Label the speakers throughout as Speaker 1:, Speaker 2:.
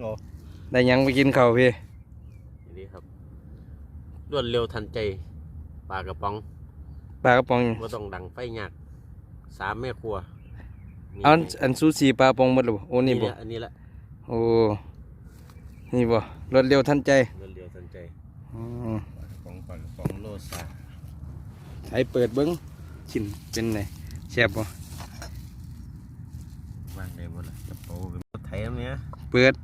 Speaker 1: โอ้
Speaker 2: ได้หยังไปกินข้าวพี่
Speaker 1: นี่ครับรวดเร็วทันใจปลากระป๋อง
Speaker 2: ปลากระป๋อง
Speaker 1: ว่าต้องดังไฟยากสามแม่ครัวนี่
Speaker 2: เอาอันอันซูชิปลากระป๋องหมดหรือบ่โอ้นี่บ่
Speaker 1: แหละอันนี้แหละ
Speaker 2: โอ้ นี่บ่รวดเร็วทันใจ
Speaker 1: รวดเร็วทันใจ
Speaker 2: อืม
Speaker 1: ปลากระป๋องปลากระป๋องโลซา
Speaker 2: ใช้เปิดเบิ้งชิมเป็นไงแซ่บบ่
Speaker 1: บ้างได้หมดละกระเป๋าเป็นรถไถไหมเนี่ย
Speaker 2: เปิด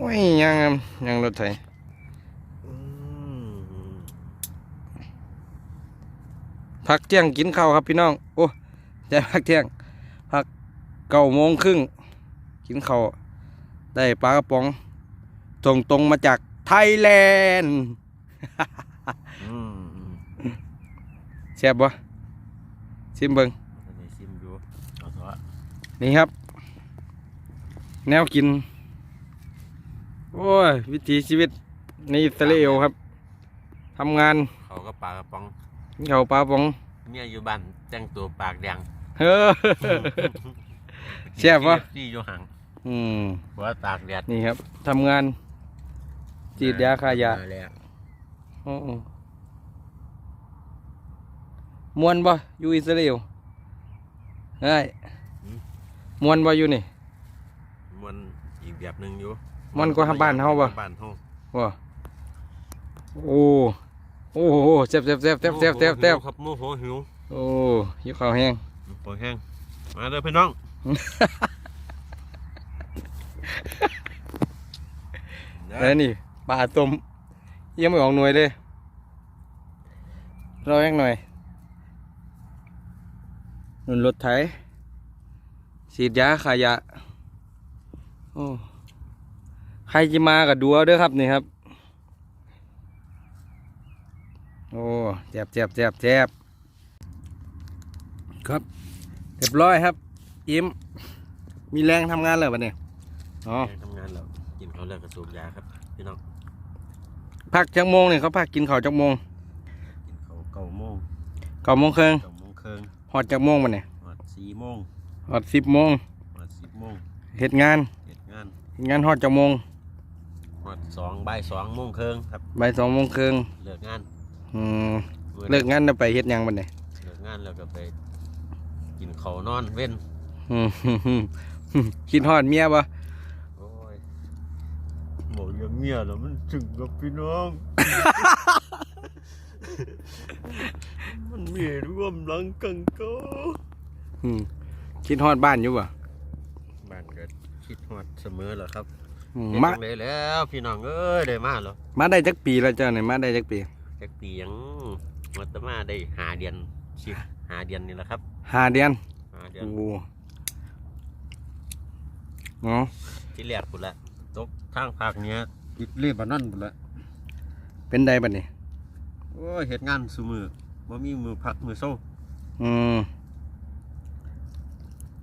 Speaker 2: โอ้ยยังอะยังรถไถ
Speaker 1: อืม
Speaker 2: พักเที่ยงกินข้าวครับพี่น้อง โอ้ใจพักเที่ยง พักเก้าโมงครึ่งกินข้าวได้ปลากระป๋องส่งตรงมาจากไทยแลนด์
Speaker 1: อืมอืม
Speaker 2: แซ่บบ่ชิมเบิง
Speaker 1: จะได้ชิมดูเอาเถอะ
Speaker 2: นี่ครับ แนวกิน โอ้ย วิถีชีวิตในอิสราเอลครับทำงาน
Speaker 1: เขาก็ปลากระป๋อง
Speaker 2: กินข้าวปลากระป๋อง
Speaker 1: เมียอยู่บ้านแต่งตัวปากแดง
Speaker 2: เฮ้อ แซ่บวะ
Speaker 1: ที่อยู่ห่าง
Speaker 2: อืม
Speaker 1: หัวตากแดด
Speaker 2: นี่ครับทำงานฉีดยาฆ่ายา
Speaker 1: มแล้ว
Speaker 2: โอ้โอ้มวนบ่อยู่อิสราเอลเฮ้ยมวนบ่อยู่นี่
Speaker 1: มันอีกแบบหนึ่งอยู่
Speaker 2: มันก็ทำบ้านเฮาบ่
Speaker 1: บ้านเฮา
Speaker 2: บ่โอ้โอ้โหแซ่บแซ่บแซ่บแซ่บแซ่บแซ่บแซ่บ
Speaker 1: ครับโมโหหิว
Speaker 2: โอ้หิวข้าวแห้ง
Speaker 1: ปวดแห้งมาเด้อพี่น้อง
Speaker 2: แล้วนี่ปลาต้มยังไม่ออกหน่วยเลยรอแห้งหน่อยนุ่นรถไถฉีดยาขายะโอ้ ใครจะมากับดูเอาเด้อครับนี่ครับ โอ้แจบแจบแจบแจบครับเรียบร้อยครับอิ่มมีแรงทำงานเลยวันนี้อ๋อ
Speaker 1: ทำงานแล้วกินเขาวแล้วกระสูบยาครับพี่น้อง
Speaker 2: พักจักโมงเนี่ยเขาพักกินข้าวจักโมง
Speaker 1: กินเขาวเก้าโมง
Speaker 2: เก้าโมงครึ่ง
Speaker 1: เก้าโมงครึ่ง
Speaker 2: หอดจักโมงมันเนี่ย
Speaker 1: หอดสี่โมง
Speaker 2: หอดสิบโมง
Speaker 1: หอดสิบโมง
Speaker 2: เหตุงาน
Speaker 1: เฮ็ดงาน
Speaker 2: เฮ็ดงานหอดจักโมง
Speaker 1: ห อดสองบ่ายสองโมงครึ่งครับ
Speaker 2: บ่ายสองโมงครึ่ง
Speaker 1: เลิกงาน
Speaker 2: อืมเลิกงานแล้วไปเฮ็ดหยังมันเนี่ย
Speaker 1: เลิกงานแล้วก็ไป กินเขาวนอนเว้น
Speaker 2: อืมคิดฮอดเมียบ่
Speaker 1: โอ้ยบอกอย่างเมียแล้วมันจึงกับพี่น้อง มันมีร่วมหลังกังก็
Speaker 2: อืมคิดฮอดบ้านอยู่บ่
Speaker 1: บ้านก็คิดฮอดเสมอแหละครับ
Speaker 2: อืม
Speaker 1: เฮ็ด
Speaker 2: มา
Speaker 1: จังไดแล้วพี่น้องเอ้ยได้มาแล้ว
Speaker 2: มาได้จักปีแล้วเจ้าเนี่ยมาได้จักปี
Speaker 1: จักปีหยังมัตมาได้หาเดือนสิหาเดือนนี่แหละครับ
Speaker 2: ห้าเดือน
Speaker 1: หาเดือน
Speaker 2: โอ้เนาะ
Speaker 1: ที่แรกพุ่นละตกทางภาคเหนี้ยติดเลบานอนพุ่นละ
Speaker 2: เป็นใดบัดนี้
Speaker 1: โอ้ยเฮ็ดงานซุมือบ่มีมือพักมือเศร้า
Speaker 2: อืม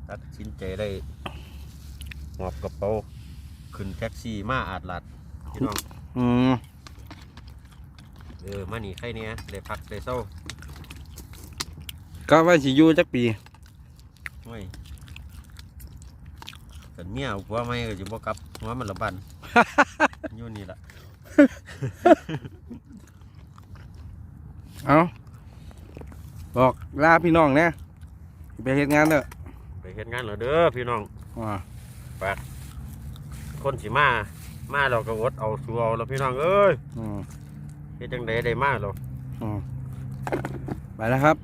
Speaker 1: ตัดสินใจได้หอบกระเป๋า ขึ้นแท็กซี่มาอาดลัดพี่น้อง
Speaker 2: อืม
Speaker 1: เออมานี่ใครเนี่ยได้พักได้เศร้า
Speaker 2: ก็ว่าสิอยู่จักปี
Speaker 1: โอ้ยกันเมียเอาผัวไม่ก็จะบ่กลับหัวมันละบัน อยู่นี่ล่ะ
Speaker 2: เอาบอกลาพี่น้องนะไปเฮ็ดงานเด้อ
Speaker 1: ไปเฮ็ดงานแล้วเด้อพี่น้อง
Speaker 2: ว่า
Speaker 1: คนสิมา มาเราก็อดเอาสูเอาแล้วพี่น้องเอ้ย
Speaker 2: อืม
Speaker 1: เฮ็ดจังไดได้มาเรา
Speaker 2: ไปแล้วครับ